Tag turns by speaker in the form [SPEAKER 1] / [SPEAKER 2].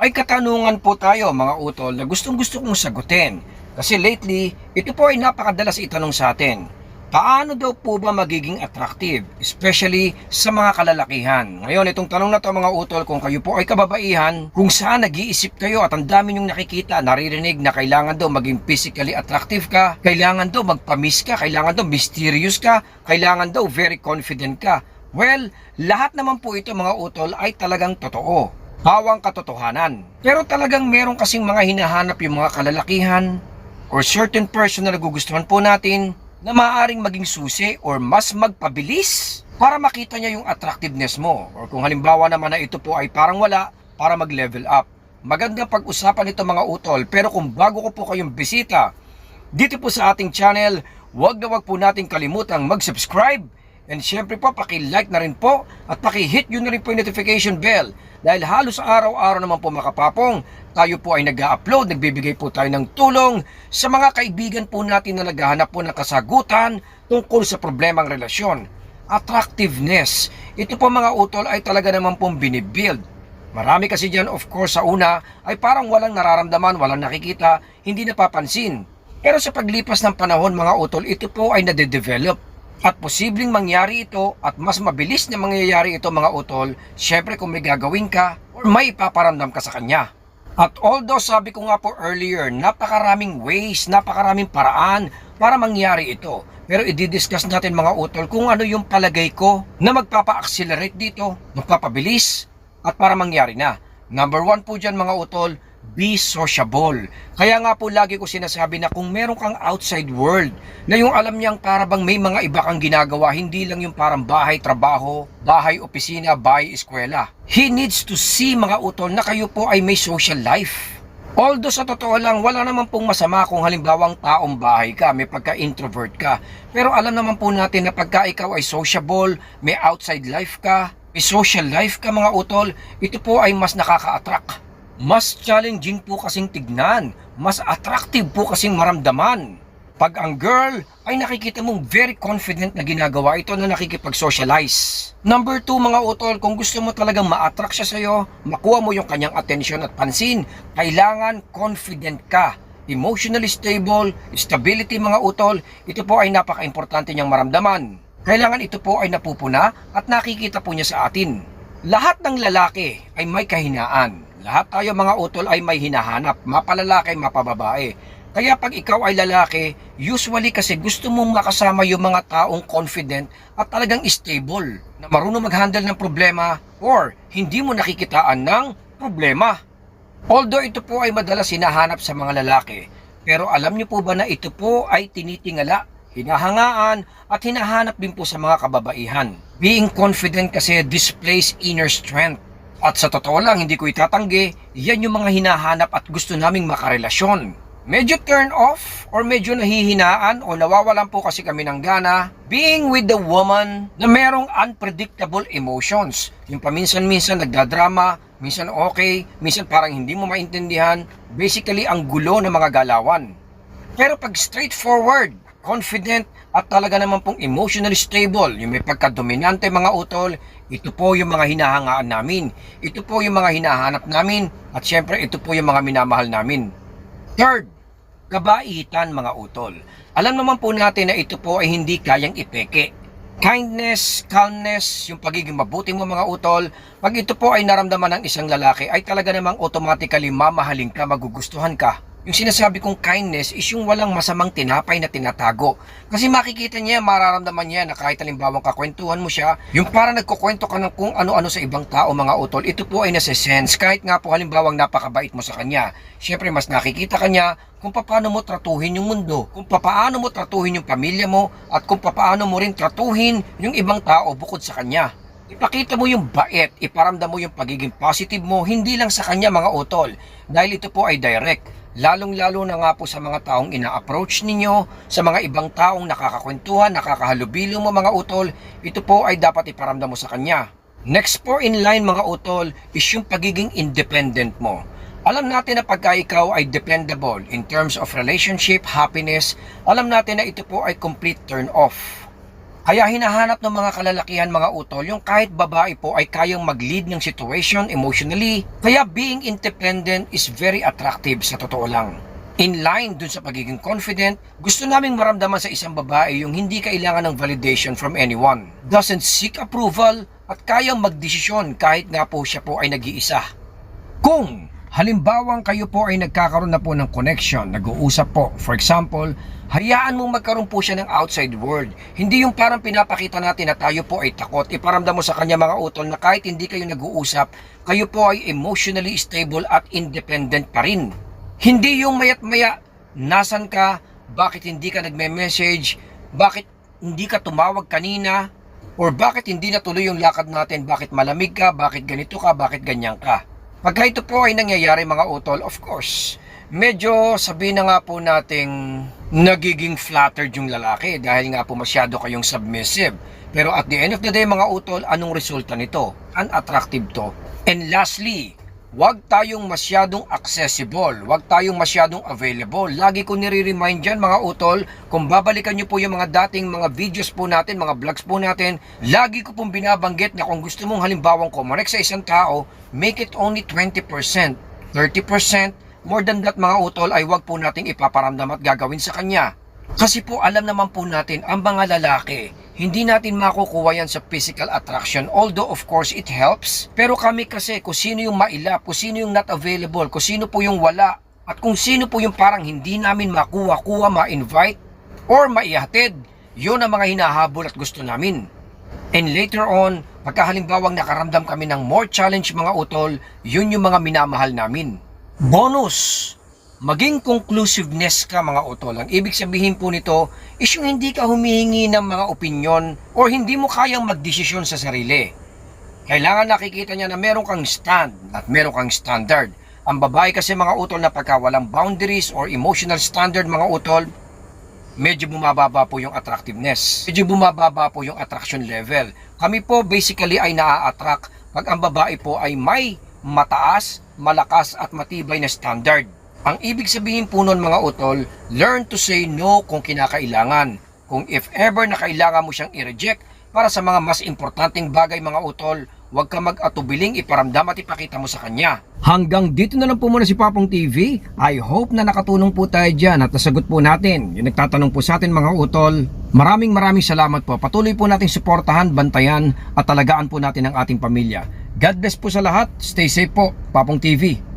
[SPEAKER 1] May katanungan po tayo mga utol na gustong gusto kong sagutin. Kasi lately, ito po ay napakadalas itanong sa atin. Paano daw po ba magiging attractive, especially sa mga kalalakihan? Ngayon, itong tanong na to mga utol, kung kayo po ay kababaihan, kung saan nag-iisip kayo at ang dami nyong nakikita, naririnig na kailangan daw maging physically attractive ka, kailangan daw magpamis ka, kailangan daw mysterious ka, kailangan daw very confident ka. Well, lahat naman po ito mga utol ay talagang totoo. Pawang katotohanan. Pero talagang meron kasing mga hinahanap yung mga kalalakihan or certain person na nagugustuhan po natin na maaaring maging susi or mas magpabilis para makita niya yung attractiveness mo. Or kung halimbawa naman na ito po ay parang wala para mag-level up. Magandang pag-usapan ito mga utol pero kung bago ko po kayong bisita dito po sa ating channel, huwag na huwag po natin kalimutang mag-subscribe And syempre po, paki-like na rin po at paki-hit yun na rin po yung notification bell. Dahil halos araw-araw naman po makapapong, tayo po ay nag-upload, nagbibigay po tayo ng tulong sa mga kaibigan po natin na naghahanap po ng kasagutan tungkol sa problemang relasyon. Attractiveness. Ito po mga utol ay talaga naman pong binibuild. Marami kasi dyan of course sa una ay parang walang nararamdaman, walang nakikita, hindi napapansin. Pero sa paglipas ng panahon mga utol, ito po ay nade-develop. At posibleng mangyari ito at mas mabilis na mangyayari ito mga utol, syempre kung may gagawin ka or may ipaparamdam ka sa kanya. At although sabi ko nga po earlier, napakaraming ways, napakaraming paraan para mangyari ito. Pero i-discuss natin mga utol kung ano yung palagay ko na magpapa-accelerate dito, magpapabilis at para mangyari na. Number one po dyan mga utol, be sociable. Kaya nga po lagi ko sinasabi na kung meron kang outside world na yung alam niyang para bang may mga iba kang ginagawa, hindi lang yung parang bahay, trabaho, bahay, opisina, bahay, eskwela. He needs to see mga utol na kayo po ay may social life. Although sa totoo lang, wala naman pong masama kung halimbawang taong bahay ka, may pagka-introvert ka. Pero alam naman po natin na pagka ikaw ay sociable, may outside life ka, may social life ka mga utol, ito po ay mas nakaka-attract. Mas challenging po kasing tignan, mas attractive po kasing maramdaman. Pag ang girl ay nakikita mong very confident na ginagawa ito na nakikipag-socialize. Number two mga utol, kung gusto mo talagang ma-attract siya sa'yo, makuha mo yung kanyang attention at pansin, kailangan confident ka. Emotionally stable, stability mga utol, ito po ay napaka-importante niyang maramdaman. Kailangan ito po ay napupuna at nakikita po niya sa atin. Lahat ng lalaki ay may kahinaan. Lahat tayo mga utol ay may hinahanap, mapalalaki, mapababae. Kaya pag ikaw ay lalaki, usually kasi gusto mong makasama yung mga taong confident at talagang stable, na marunong mag-handle ng problema or hindi mo nakikitaan ng problema. Although ito po ay madalas hinahanap sa mga lalaki, pero alam niyo po ba na ito po ay tinitingala, hinahangaan at hinahanap din po sa mga kababaihan. Being confident kasi displays inner strength. At sa totoo lang, hindi ko itatanggi, yan yung mga hinahanap at gusto naming makarelasyon. Medyo turn off or medyo nahihinaan o nawawalan po kasi kami ng gana being with the woman na merong unpredictable emotions. Yung paminsan-minsan nagdadrama, minsan okay, minsan parang hindi mo maintindihan. Basically, ang gulo ng mga galawan. Pero pag straightforward, confident at talaga naman pong emotionally stable, yung may pagka-dominante mga utol, ito po yung mga hinahangaan namin. Ito po yung mga hinahanap namin at syempre ito po yung mga minamahal namin. Third, kabaitan mga utol. Alam naman po natin na ito po ay hindi kayang ipeke. Kindness, calmness, yung pagiging mabuti mo mga utol, pag ito po ay naramdaman ng isang lalaki, ay talaga namang automatically mamahalin ka, magugustuhan ka. Yung sinasabi kong kindness is yung walang masamang tinapay na tinatago. Kasi makikita niya, mararamdaman niya na kahit halimbawang kakwentuhan mo siya, yung parang nagkukwento ka ng kung ano-ano sa ibang tao mga utol, ito po ay nasa sense. Kahit nga po halimbawang napakabait mo sa kanya. Siyempre, mas nakikita ka niya kung paano mo tratuhin yung mundo, kung paano mo tratuhin yung pamilya mo, at kung paano mo rin tratuhin yung ibang tao bukod sa kanya. Ipakita mo yung bait, iparamdam mo yung pagiging positive mo, hindi lang sa kanya mga utol, dahil ito po ay direct. Lalong-lalo na nga po sa mga taong ina-approach ninyo, sa mga ibang taong nakakakwentuhan, nakakahalubilo mo mga utol, ito po ay dapat iparamdam mo sa kanya. Next po in line mga utol is yung pagiging independent mo. Alam natin na pagka ikaw ay dependable in terms of relationship, happiness, alam natin na ito po ay complete turn off. Kaya hinahanap ng mga kalalakihan mga utol yung kahit babae po ay kayang mag-lead ng situation emotionally. Kaya being independent is very attractive sa totoo lang. In line dun sa pagiging confident, gusto naming maramdaman sa isang babae yung hindi kailangan ng validation from anyone. Doesn't seek approval at kayang magdesisyon kahit nga po siya po ay nag-iisa. Kung halimbawang kayo po ay nagkakaroon na po ng connection, nag-uusap po, for example, hayaan mong magkaroon po siya ng outside world. Hindi yung parang pinapakita natin na tayo po ay takot. Iparamdam mo sa kanya mga utol na kahit hindi kayo nag-uusap, kayo po ay emotionally stable at independent pa rin. Hindi yung mayat maya, nasan ka, bakit hindi ka nagme-message, bakit hindi ka tumawag kanina, or bakit hindi natuloy yung lakad natin, bakit malamig ka, bakit ganito ka, bakit ganyan ka. Pagka ito po ay nangyayari mga utol, of course, medyo sabihin na nga po nating nagiging flattered yung lalaki dahil nga po masyado kayong submissive. Pero at the end of the day mga utol, anong resulta nito? Unattractive to. And lastly, Huwag tayong masyadong accessible, huwag tayong masyadong available. Lagi ko nire-remind dyan mga utol, kung babalikan nyo po yung mga dating mga videos po natin, mga vlogs po natin, lagi ko pong binabanggit na kung gusto mong halimbawang kumonek sa isang tao, make it only 20%, 30%, more than that mga utol ay huwag po nating ipaparamdam at gagawin sa kanya. Kasi po alam naman po natin, ang mga lalaki, hindi natin makukuha yan sa physical attraction. Although of course it helps. Pero kami kasi kung sino yung mailap, kung sino yung not available, kung sino po yung wala, at kung sino po yung parang hindi namin makuha-kuha, ma-invite, or maihatid, yun ang mga hinahabol at gusto namin. And later on, pagkahalimbawang nakaramdam kami ng more challenge mga utol, yun yung mga minamahal namin. Bonus! Maging conclusiveness ka mga utol. Ang ibig sabihin po nito is yung hindi ka humihingi ng mga opinion or hindi mo kayang magdesisyon sa sarili. Kailangan nakikita niya na meron kang stand at meron kang standard. Ang babae kasi mga utol na pagka walang boundaries or emotional standard mga utol, medyo bumababa po yung attractiveness. Medyo bumababa po yung attraction level. Kami po basically ay naa-attract pag ang babae po ay may mataas, malakas at matibay na standard. Ang ibig sabihin po nun mga utol, learn to say no kung kinakailangan. Kung if ever na kailangan mo siyang i-reject para sa mga mas importanteng bagay mga utol, huwag ka mag-atubiling iparamdam at ipakita mo sa kanya. Hanggang dito na lang po muna si Papong TV. I hope na nakatulong po tayo dyan at nasagot po natin. Yung nagtatanong po sa atin mga utol, maraming maraming salamat po. Patuloy po nating suportahan, bantayan at talagaan po natin ang ating pamilya. God bless po sa lahat. Stay safe po. Papong TV.